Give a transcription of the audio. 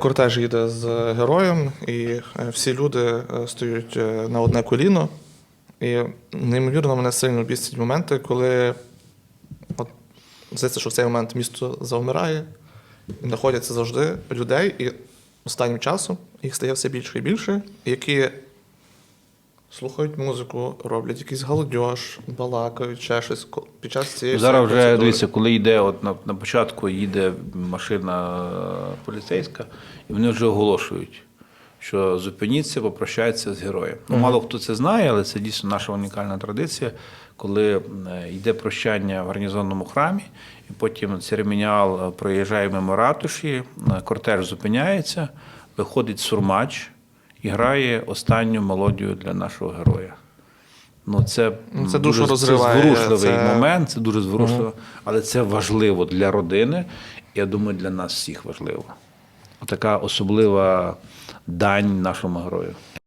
Кортеж їде з героєм, і е, всі люди стоють стоять е, на одне коліно. І неймовірно мене сильно бісять моменти, коли от, здається, що в цей момент місто завмирає, і знаходяться завжди людей, і останнім часом їх стає все більше і більше, які слухають музику, роблять якийсь галдеж, балакають, ще щось під час цієї Зараз вже процедури. дивіться, коли йде, от на, на початку їде машина поліцейська, і вони вже оголошують, що зупиніться, попрощайтеся з героєм. Ну, мало хто це знає, але це дійсно наша унікальна традиція, коли е, йде прощання в гарнізонному храмі, і потім церемоніал е, проїжджає мимо ратуші, е, кортеж зупиняється, виходить сурмач і грає останню мелодію для нашого героя. Ну, це, Ну, це дуже дуже розриває, зворушливий це- момент, це дуже зворушливо, але це важливо для родини. Я думаю, для нас всіх важливо. Така особлива дань нашому герою.